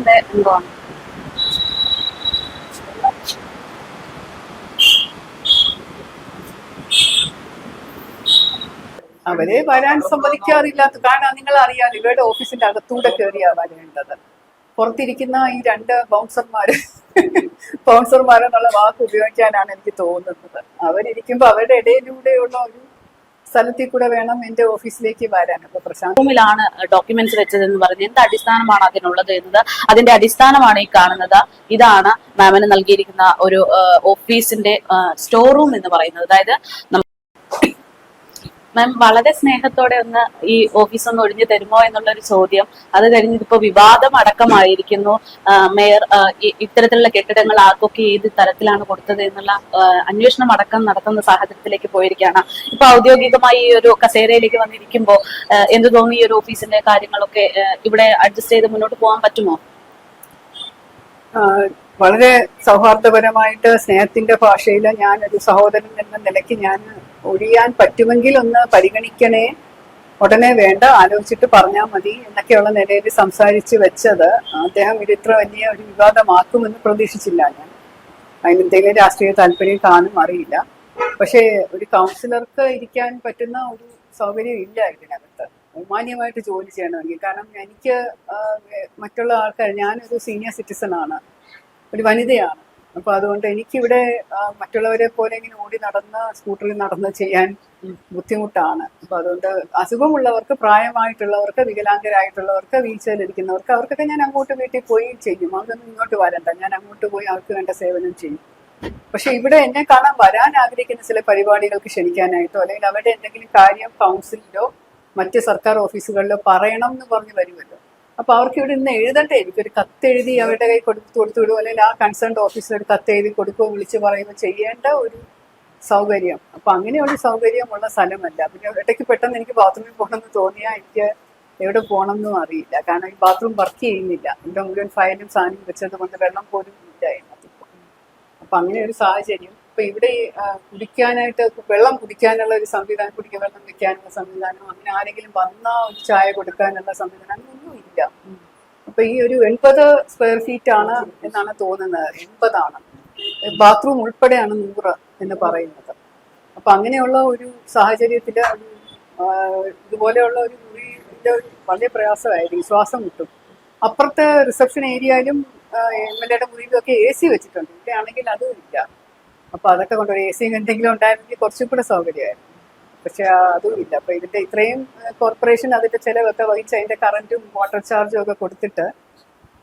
പഞ്ചായത്തിന്റെ അംഗമാണ് അവരെ വരാൻ സമ്മതിക്കാറില്ലാത്ത കാരണം നിങ്ങൾ അറിയാം ഇവരുടെ ഓഫീസിന്റെ അകത്തൂടെ കയറിയാ വരേണ്ടത്. പുറത്തിരിക്കുന്ന ഈ രണ്ട് ബൗൺസർമാര് ബൗൺസർമാരെന്നുള്ള വാക്ക് ഉപയോഗിക്കാനാണ് എനിക്ക് തോന്നുന്നത്. അവരിയ്ക്കുമ്പോ അവരുടെ ഇടയിലൂടെയുള്ള ഒരു സ്ഥലത്തിൽ കൂടെ വേണം എന്റെ ഓഫീസിലേക്ക് വരാൻ. അപ്പൊ പ്രശാന്ത്. റൂമിലാണ് ഡോക്യുമെന്റ്സ് വെച്ചതെന്ന് പറഞ്ഞ് എന്ത് അടിസ്ഥാനമാണ് അതിനുള്ളത് എന്നത്? അതിന്റെ അടിസ്ഥാനമാണ് ഈ കാണുന്നത്. ഇതാണ് മാമിന് നൽകിയിരിക്കുന്ന ഒരു ഓഫീസിന്റെ സ്റ്റോർ റൂം എന്ന് പറയുന്നത്. അതായത് മാം വളരെ സ്നേഹത്തോടെ ഒന്ന് ഈ ഓഫീസ് ഒന്ന് ഒഴിഞ്ഞു തരുമോ എന്നുള്ള ഒരു ചോദ്യം. അത് കഴിഞ്ഞിട്ടിപ്പോ വിവാദം അടക്കമായിരിക്കുന്നു. മേയർ ഇത്തരത്തിലുള്ള കെട്ടിടങ്ങൾ ആർക്കൊക്കെ ഏത് തരത്തിലാണ് കൊടുത്തത് എന്നുള്ള അന്വേഷണം അടക്കം നടത്തുന്ന സാഹചര്യത്തിലേക്ക് പോയിരിക്കുകയാണ്. ഇപ്പൊ ഔദ്യോഗികമായി ഈ ഒരു കസേരയിലേക്ക് വന്നിരിക്കുമ്പോൾ എന്ത് തോന്നി ഈ ഒരു ഓഫീസിന്റെ കാര്യങ്ങളൊക്കെ ഇവിടെ അഡ്ജസ്റ്റ് ചെയ്ത് മുന്നോട്ട് പോകാൻ പറ്റുമോ? വളരെ സൗഹാർദ്ദപരമായിട്ട് സ്നേഹത്തിന്റെ ഭാഷയിൽ ഞാൻ ഒരു സഹോദരൻ എന്ന നിലയ്ക്ക് ഞാൻ ഒഴിയാൻ പറ്റുമെങ്കിൽ ഒന്ന് പരിഗണിക്കണേ. ഉടനെ വേണ്ട ആലോചിച്ചിട്ട് പറഞ്ഞാൽ മതി എന്നൊക്കെയുള്ള നിലയിൽ സംസാരിച്ച് വെച്ചത് അദ്ദേഹം ഇത് ഇത്ര വലിയ ഒരു വിവാദമാക്കുമെന്ന് പ്രതീക്ഷിച്ചില്ല ഞാൻ. അതിനെന്തെങ്കിലും രാഷ്ട്രീയ താല്പര്യം കാണും അറിയില്ല. പക്ഷേ ഒരു കൗൺസിലർക്ക് ഇരിക്കാൻ പറ്റുന്ന ഒരു സൗകര്യം ഇല്ല ഇതിനകത്ത്. മാന്യമായിട്ട് ജോലി ചെയ്യണമെങ്കിൽ. കാരണം എനിക്ക് മറ്റുള്ള ആൾക്കാർ ഞാനൊരു സീനിയർ സിറ്റിസൺ ആണ്. ഒരു വനിതയാണ്. അപ്പൊ അതുകൊണ്ട് എനിക്കിവിടെ മറ്റുള്ളവരെ പോലെ ഇങ്ങനെ ഓടി നടന്ന് സ്കൂട്ടറിൽ നടന്ന് ചെയ്യാൻ ബുദ്ധിമുട്ടാണ്. അപ്പൊ അതുകൊണ്ട് അസുഖമുള്ളവർക്ക് പ്രായമായിട്ടുള്ളവർക്ക് വികലാംഗരായിട്ടുള്ളവർക്ക് വീൽ ചെയറിലിരിക്കുന്നവർക്ക് അവർക്കൊക്കെ ഞാൻ അങ്ങോട്ട് വീട്ടിൽ പോയി ചെയ്യും. അതൊന്നും ഇങ്ങോട്ട് വരണ്ട. ഞാൻ അങ്ങോട്ട് പോയി അവർക്ക് വേണ്ട സേവനം ചെയ്യും. പക്ഷെ ഇവിടെ എന്നെ കാണാൻ വരാൻ ആഗ്രഹിക്കുന്ന ചില പരിപാടികൾക്ക് ക്ഷണിക്കാനായിട്ടോ അല്ലെങ്കിൽ അവരുടെ എന്തെങ്കിലും കാര്യം കൗൺസിലിലോ മറ്റ് സർക്കാർ ഓഫീസുകളിലോ പറയണം എന്ന് പറഞ്ഞ് വരുമല്ലോ. അപ്പൊ അവർക്ക് ഇവിടെ ഇന്ന് എഴുതണ്ടേ? എനിക്കൊരു കത്ത് എഴുതി അവരുടെ കൈ കൊടുത്തു കൊടുത്തു വിടുക അല്ലെങ്കിൽ ആ കൺസേൺഡ് ഓഫീസിൽ ഒരു കത്ത് എഴുതി കൊടുക്കുകയോ വിളിച്ച് പറയുകയോ ചെയ്യേണ്ട ഒരു സൗകര്യം. അപ്പൊ അങ്ങനെയുള്ള സൗകര്യമുള്ള സ്ഥലമല്ല. പിന്നെ ഇടയ്ക്ക് പെട്ടെന്ന് എനിക്ക് ബാത്റൂമിൽ പോകണമെന്ന് തോന്നിയാൽ എനിക്ക് എവിടെ പോകണം എന്നും അറിയില്ല. കാരണം ഈ ബാത്റൂം വർക്ക് ചെയ്യുന്നില്ല. ഇവിടെ മുഴുവൻ ഫയലും സാധനം വെച്ചത് കൊണ്ട് വെള്ളം പോലും ഇല്ല. അപ്പൊ അങ്ങനെ ഒരു സാഹചര്യം ഇപ്പൊ ഇവിടെ കുടിക്കാനായിട്ട് വെള്ളം കുടിക്കാനുള്ള ഒരു സംവിധാനം കുടിക്കാൻ വെള്ളം വെക്കാനുള്ള സംവിധാനം അങ്ങനെ ആരെങ്കിലും വന്നാ ഒരു ചായ കൊടുക്കാനുള്ള സംവിധാനം അങ്ങനെയൊന്നും ഇല്ല. അപ്പൊ ഈ ഒരു എൺപത് സ്ക്വയർ ഫീറ്റ് ആണ് എന്നാണ് തോന്നുന്നത്. എൺപതാണ്. ബാത്റൂം ഉൾപ്പെടെയാണ് നൂറ് എന്ന് പറയുന്നത്. അപ്പൊ അങ്ങനെയുള്ള ഒരു സാഹചര്യത്തിൽ ഇതുപോലെയുള്ള ഒരു മുറിയുടെ വളരെ പ്രയാസമായിരിക്കും. ശ്വാസം കിട്ടും അപ്പുറത്തെ റിസപ്ഷൻ ഏരിയയിലും എം എൽ എയുടെ മുറിയിലും ഒക്കെ എ സി വെച്ചിട്ടുണ്ട്. ഇവിടെ ആണെങ്കിൽ അതും ഇല്ല. അപ്പൊ അതൊക്കെ കൊണ്ട് എ സിയും എന്തെങ്കിലും ഉണ്ടായിരുന്നെങ്കിൽ കുറച്ചും കൂടെ സൗകര്യമായിരുന്നു. പക്ഷെ അതും ഇല്ല അപ്പൊ ഇതിന്റെ ഇത്രയും കോർപ്പറേഷൻ അതിന്റെ ചെലവൊക്കെ വഹിച്ച് അതിന്റെ കറന്റും വാട്ടർ ചാർജും ഒക്കെ കൊടുത്തിട്ട്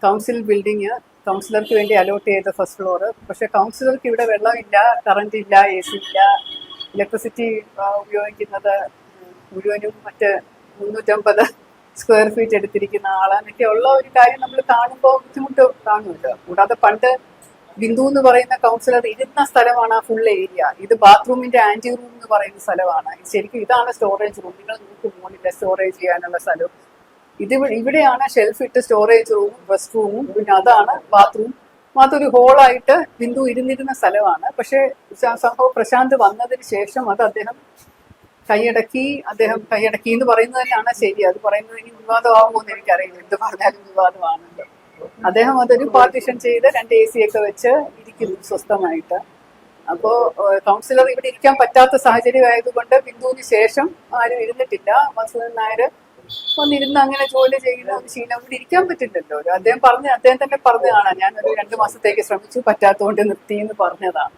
കൗൺസിൽ ബിൽഡിങ് കൗൺസിലർക്ക് വേണ്ടി അലോട്ട് ചെയ്ത ഫസ്റ്റ് ഫ്ലോർ പക്ഷെ കൗൺസിലർക്ക് ഇവിടെ വെള്ളമില്ല കറണ്ട് ഇല്ല എ സി ഇല്ല ഇലക്ട്രിസിറ്റി ഉപയോഗിക്കുന്നത് മുഴുവനും മറ്റ് മുന്നൂറ്റമ്പത് സ്ക്വയർ ഫീറ്റ് എടുത്തിരിക്കുന്ന ആളാന്നൊക്കെ ഉള്ള ഒരു കാര്യം നമ്മൾ കാണുമ്പോൾ ബുദ്ധിമുട്ട് കാണുമല്ലോ. കൂടാതെ പണ്ട് ബിന്ദു എന്ന് പറയുന്ന കൗൺസിലർ ഇരുന്ന സ്ഥലമാണ് ആ ഫുൾ ഏരിയ ഇത് ബാത്റൂമിന്റെ ആന്റി റൂം എന്ന് പറയുന്ന സ്ഥലമാണ്. ശരിക്കും ഇതാണ് സ്റ്റോറേജ് റൂം നിങ്ങൾ നിങ്ങൾക്ക് മോണിറ്റർ സ്റ്റോറേജ് ചെയ്യാനുള്ള സ്ഥലം. ഇത് ഇവിടെയാണ് ഷെൽഫ് ഇട്ട് സ്റ്റോറേജ് റൂമും റെസ്റ്റ് റൂമും പിന്നെ അതാണ് ബാത്റൂം മാത്രമൊരു ഹോളായിട്ട് ബിന്ദു ഇരുന്നിരുന്ന സ്ഥലമാണ്. പക്ഷേ സംഭവം പ്രശാന്ത് വന്നതിന് ശേഷം അത് അദ്ദേഹം കൈയടക്കി അദ്ദേഹം കൈയടക്കി എന്ന് പറയുന്നത് തന്നെയാണ് ശരി. അത് പറയുന്നത് ഇനി വിവാദമാകുമോ എന്ന് എനിക്കറിയില്ല. എന്ത് പറഞ്ഞാലും വിവാദമാണല്ലോ. അദ്ദേഹം അതൊരു പാർട്ടിഷൻ ചെയ്ത് രണ്ട് എ സി ഒക്കെ വെച്ച് ഇരിക്കുന്നു സ്വസ്ഥമായിട്ട്. അപ്പോ കൗൺസിലർ ഇവിടെ ഇരിക്കാൻ പറ്റാത്ത സാഹചര്യം ആയതുകൊണ്ട് ബിന്ദുവിന് ശേഷം ആരും ഇരുന്നിട്ടില്ല. മസൂദൻ നായർ വന്നിരുന്ന് അങ്ങനെ ജോലി ചെയ്യുന്ന ഒരു ശീലം. ഇവിടെ ഇരിക്കാൻ പറ്റില്ലല്ലോ. അദ്ദേഹം പറഞ്ഞ് അദ്ദേഹം തന്നെ പറഞ്ഞതാണ് ഞാൻ ഒരു രണ്ടു മാസത്തേക്ക് ശ്രമിച്ചു പറ്റാത്തതുകൊണ്ട് നിർത്തി എന്ന് പറഞ്ഞതാണ്.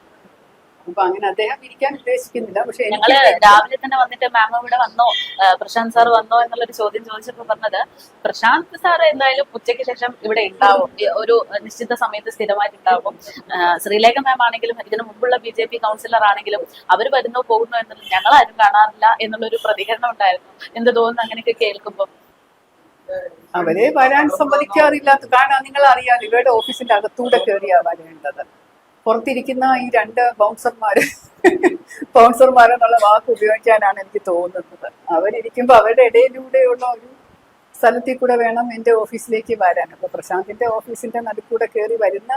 അപ്പൊ അങ്ങനെ അദ്ദേഹം ഇരിക്കാൻ ഉദ്ദേശിക്കുന്നില്ല. പക്ഷെ ഞങ്ങൾ രാവിലെ തന്നെ വന്നിട്ട് മാം ഇവിടെ വന്നോ? പ്രശാന്ത് സാർ വന്നോ എന്നുള്ളൊരു ചോദ്യം ചോദിച്ചപ്പോ പറഞ്ഞത് പ്രശാന്ത് സാർ എന്തായാലും ഉച്ചയ്ക്ക് ശേഷം ഇവിടെ ഉണ്ടാവും. ഒരു നിശ്ചിത സമയത്ത് സ്ഥിരമായിട്ട് ഉണ്ടാവും. ശ്രീലേഖ മാം ആണെങ്കിലും ഇതിനു മുമ്പുള്ള ബി ജെ പി കൗൺസിലർ ആണെങ്കിലും അവർ വരുന്നോ പോകുന്നോ എന്നുള്ളത് ഞങ്ങൾ ആരും കാണാറില്ല എന്നുള്ളൊരു പ്രതികരണം ഉണ്ടായിരുന്നു. എന്ത് തോന്നുന്നു അങ്ങനെയൊക്കെ കേൾക്കുമ്പോൾ അവരെ വരാൻ സമ്മതിക്കാറില്ലാത്ത കാരണം നിങ്ങൾ അറിയാം ഇവരുടെ ഓഫീസിന്റെ അകത്തൂടെ കയറിയാ വരേണ്ടത്. പുറത്തിരിക്കുന്ന ഈ രണ്ട് ബൗൺസർമാര് ബൗൺസർമാരെന്നുള്ള വാക്ക് ഉപയോഗിക്കാനാണ് എനിക്ക് തോന്നുന്നത്. അവരിയ്ക്കുമ്പോ അവരുടെ ഇടയിലൂടെയുള്ള ഒരു സ്ഥലത്തിൽ കൂടെ വേണം എന്റെ ഓഫീസിലേക്ക് വരാൻ. അപ്പൊ പ്രശാന്തിന്റെ ഓഫീസിന്റെ നടുക്കൂടെ കയറി വരുന്ന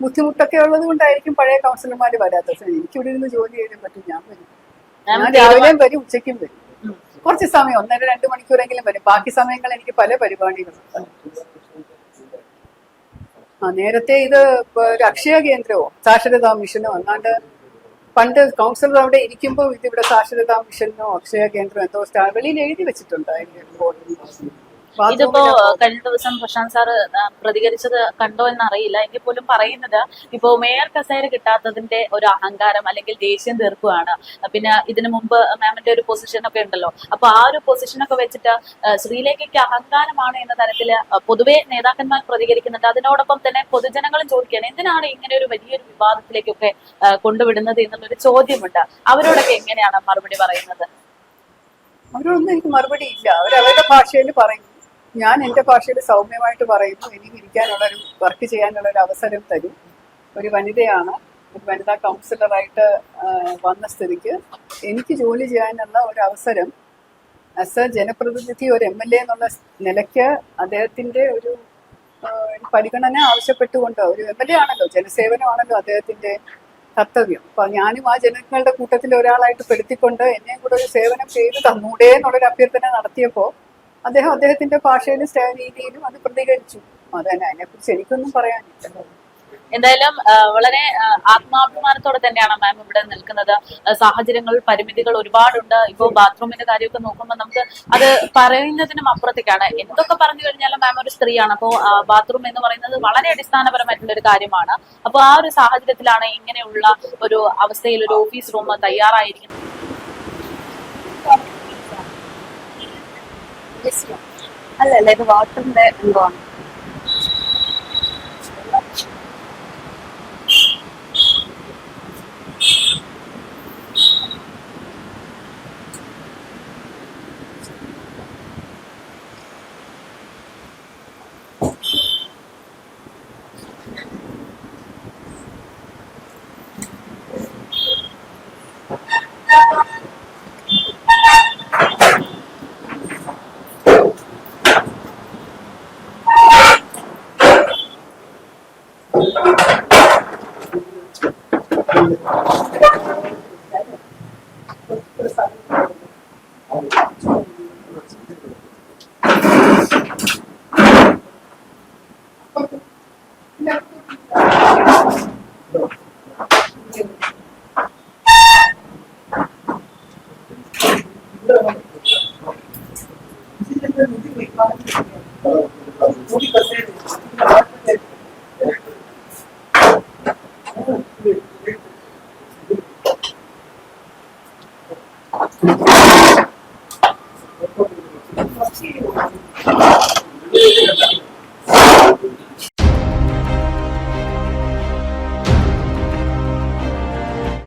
ബുദ്ധിമുട്ടൊക്കെ ഉള്ളത് കൊണ്ടായിരിക്കും പഴയ കൗൺസിലർമാർ വരാത്തത്. പക്ഷെ എനിക്കിവിടെ ഇരുന്ന് ജോലി ചെയ്യാൻ പറ്റും ഞാൻ വരും. ഞാൻ രാവിലെയും വരും ഉച്ചയ്ക്കും വരും. കുറച്ച് സമയം ഒന്നര രണ്ട് മണിക്കൂറെങ്കിലും വരും. ബാക്കി സമയങ്ങൾ എനിക്ക് പല പരിപാടികളുണ്ട് ആ നേരത്തെ ഇത് ഒരു അക്ഷയ കേന്ദ്രമോ സാക്ഷരതാ മിഷനോ അല്ലാണ്ട് പണ്ട് കൗൺസിലർ അവിടെ ഇരിക്കുമ്പോൾ ഇതിവിടെ സാക്ഷരതാ മിഷനോ അക്ഷയ കേന്ദ്രമോ എന്തോ സ്റ്റാ- വെളിയിൽ എഴുതി വെച്ചിട്ടുണ്ട് അതിന്റെ ബോർഡിൽ. ഇതിപ്പോ കഴിഞ്ഞ ദിവസം പ്രശാന്ത് സാറ് പ്രതികരിച്ചത് കണ്ടോ എന്ന് അറിയില്ല എങ്കിൽ പോലും പറയുന്നത് ഇപ്പോ മേയർ കസേര കിട്ടാത്തതിന്റെ ഒരു അഹങ്കാരം അല്ലെങ്കിൽ ദേഷ്യം തീർക്കുകയാണ് പിന്നെ ഇതിനു മുമ്പ് മാമിന്റെ ഒരു പൊസിഷൻ ഒക്കെ ഉണ്ടല്ലോ. അപ്പൊ ആ ഒരു പൊസിഷൻ ഒക്കെ വെച്ചിട്ട് ശ്രീലേഖയ്ക്ക് അഹങ്കാരമാണ് എന്ന തരത്തിൽ പൊതുവെ നേതാക്കന്മാർ പ്രതികരിക്കുന്നുണ്ട്. അതിനോടൊപ്പം തന്നെ പൊതുജനങ്ങളും ചോദിക്കുകയാണ് എന്തിനാണ് ഇങ്ങനെ ഒരു വലിയൊരു വിവാദത്തിലേക്കൊക്കെ കൊണ്ടുവിടുന്നത് എന്നുള്ളൊരു ചോദ്യമുണ്ട്. അവരോടൊക്കെ എങ്ങനെയാണ് മറുപടി പറയുന്നത്? അവരൊന്നും എനിക്ക് മറുപടി ഇല്ല. അവരവരുടെ ഭാഷയിൽ പറയുന്നു. ഞാൻ എന്റെ ഭാഷയിൽ സൗമ്യമായിട്ട് പറയുന്നു. എനിക്ക് ഇരിക്കാനുള്ള ഒരു വർക്ക് ചെയ്യാനുള്ള ഒരു അവസരം തരും. ഒരു വനിതയാണ് ഒരു വനിതാ കൗൺസിലറായിട്ട് വന്ന സ്ഥിതിക്ക് എനിക്ക് ജോലി ചെയ്യാനുള്ള ഒരു അവസരം ആസ് എ ജനപ്രതിനിധി ഒരു എം എൽ എ എന്നുള്ള നിലയ്ക്ക് അദ്ദേഹത്തിന്റെ ഒരു പരിഗണന ആവശ്യപ്പെട്ടുകൊണ്ട് ഒരു എം എൽ എ ആണല്ലോ ജനസേവനമാണല്ലോ അദ്ദേഹത്തിന്റെ കർത്തവ്യം. അപ്പൊ ഞാനും ആ ജനങ്ങളുടെ കൂട്ടത്തിൽ ഒരാളായിട്ട് പെടുത്തിക്കൊണ്ട് എന്നെയും കൂടെ ഒരു സേവനം ചെയ്ത് തന്നൂടെ എന്നുള്ളൊരു അഭ്യർത്ഥന നടത്തിയപ്പോൾ അദ്ദേഹം അദ്ദേഹത്തിന്റെ ഭാഷയിലും രീതിയിലും അത് പ്രതികരിച്ചു. അതന്നെ അതിനെക്കുറിച്ച് എനിക്കൊന്നും പറയാനില്ല. എന്തായാലും വളരെ ആത്മാഭിമാനത്തോടെ തന്നെയാണ് മാം ഇവിടെ നിൽക്കുന്നത്. സാഹചര്യങ്ങൾ പരിമിതികൾ ഒരുപാടുണ്ട്. ഇപ്പോൾ ബാത്റൂമിന്റെ കാര്യമൊക്കെ നോക്കുമ്പോൾ നമുക്ക് അത് പറയുന്നതിനും അപ്പുറത്തേക്കാണ്. എന്തൊക്കെ പറഞ്ഞു കഴിഞ്ഞാലും മാം ഒരു സ്ത്രീയാണ്. അപ്പോൾ ബാത്റൂം എന്ന് പറയുന്നത് വളരെ അടിസ്ഥാനപരമായിട്ടുള്ള ഒരു കാര്യമാണ്. അപ്പോൾ ആ ഒരു സാഹചര്യത്തിലാണ് ഇങ്ങനെയുള്ള ഒരു അവസ്ഥയിൽ ഒരു ഓഫീസ് റൂം തയ്യാറായിരിക്കുന്നത്. അല്ലല്ല ഇത് വാട്ടറിന്റെ എന്തോ ആണ് Por Gracias.